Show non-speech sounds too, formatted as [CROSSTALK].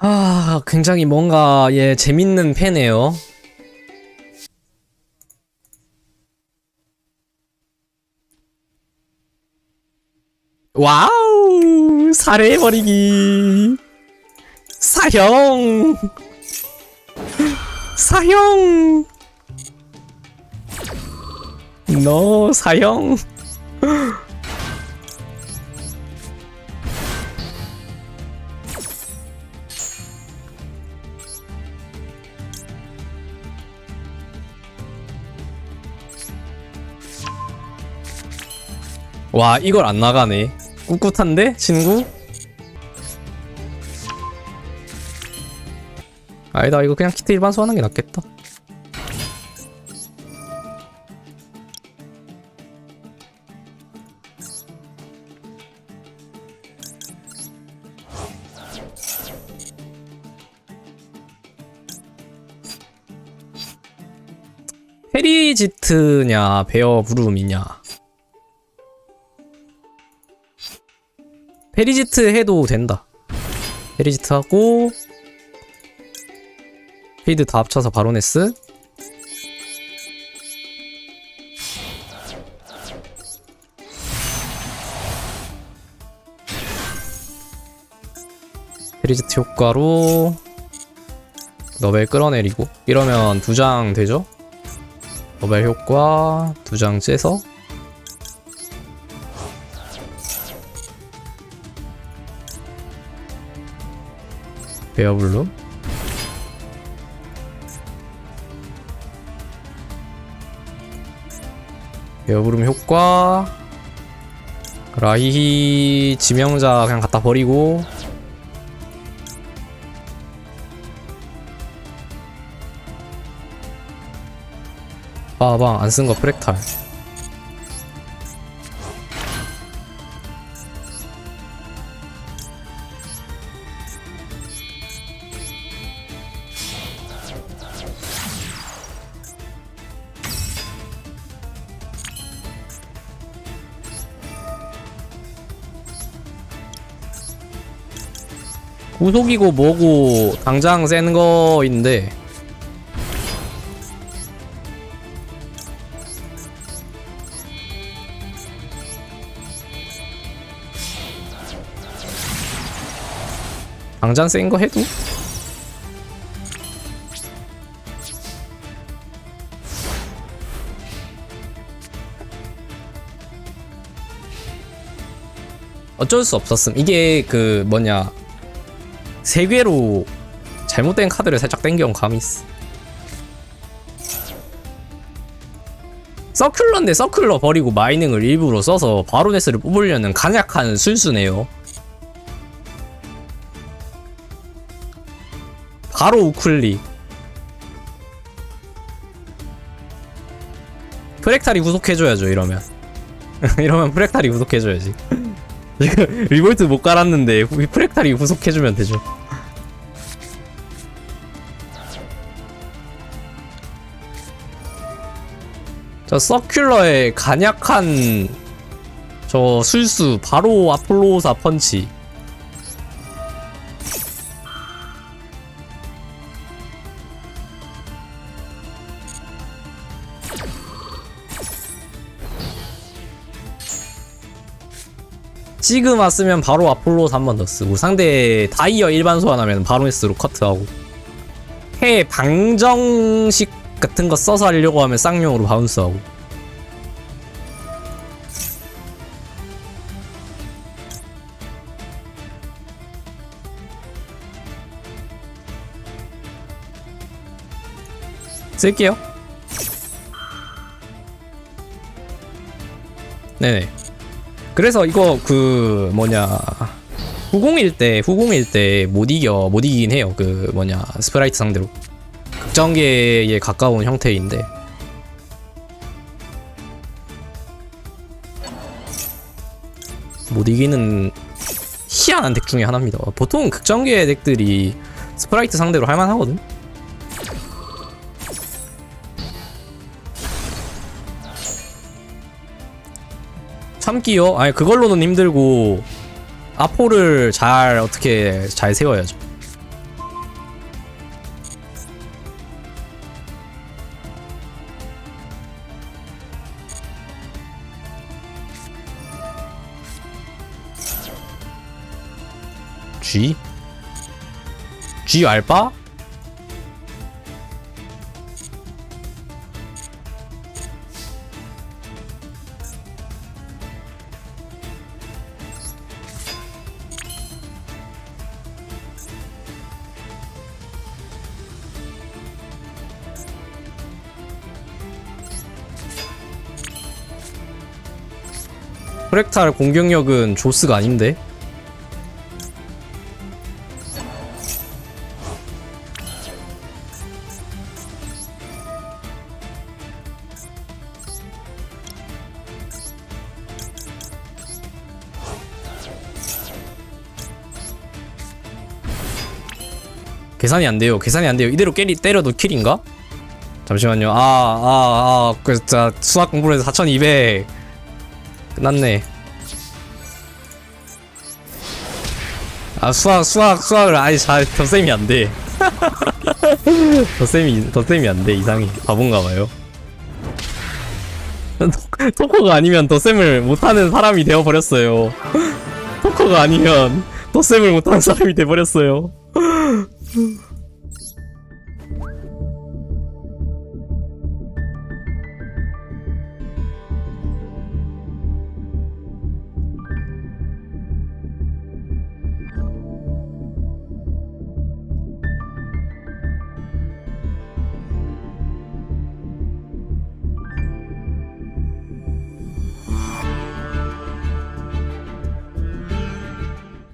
아, 굉장히 뭔가, 예, 재밌는 패네요. 와우! 살해해버리기! 사형! 사형! 너 사형! 와 이걸 안 나가네. 꿋꿋한데 친구? 아니다 이거 그냥 키트 일반 소환하는 게 낫겠다. 페리지트냐 베어 부름이냐 페리지트 해도 된다. 페리지트 하고 필드 다 합쳐서 바로네스 페리지트 효과로 너벨 끌어내리고 이러면 두 장 되죠? 너벨 효과 두 장 째서 베어블루 베어블룸 효과. 라히히 지명자 그냥 갖다 버리고. 빠방 안 쓴 거 프렉탈 구속이고 뭐고 당장 센 거인데. 당장 센 거 해도? 어쩔 수 없었음. 이게 그 뭐냐 세계로 잘못된 카드를 살짝 땡겨온 감이 있어. 서큘러인데 서큘러 버리고 마이닝을 일부러 써서 바로네스를 뽑으려는 간약한 술수네요. 바로 우클리. 프렉탈이 구속해줘야죠 이러면. [LAUGHS] 이러면 프렉탈이 구속해줘야지. 지금 [LAUGHS] 리볼트 못 깔았는데 프렉탈이 후속해주면 되죠. 저 서큘러의 간약한 저 술수 바로 아폴로사 펀치 시그마 쓰면 바로 아폴로스 한번더 쓰고 상대 다이어 일반 소환하면 바로네스로 커트하고. 해 방정식 같은 거 써서 하려고 하면 쌍용으로 바운스하고. 쓸게요. 네네 그래서 이거 그 뭐냐 후공일 때 후공일 때 못 이겨 못 이기긴 해요. 그 뭐냐 스프라이트 상대로. 극장계에 가까운 형태인데. 못 이기는 희한한 덱 중에 하나입니다. 보통 극장계 덱들이 스프라이트 상대로 할만하거든 3기요? 아니 그걸로는 힘들고 아포를 잘 어떻게 잘 세워야죠 G? G 알바? 프렉탈 공격력은 조스가 아닌데? 계산이 안 돼요. 계산이 안 돼요. 이대로 깨리 때려도 킬인가? 잠시만요. 아, 아, 아, 그, 자, 수학 공부를 해서 4200. 끝났네. 아, 수학, 수학, 수학을 아예 잘, 덧셈이 안 돼. [LAUGHS] 덧셈이, 덧셈이 안 돼. 이상해. 바본가 봐요. [LAUGHS] 토커가 아니면 덧셈을 못하는 사람이 되어버렸어요. [LAUGHS] 토커가 아니면 덧셈을 못하는 사람이 돼버렸어요.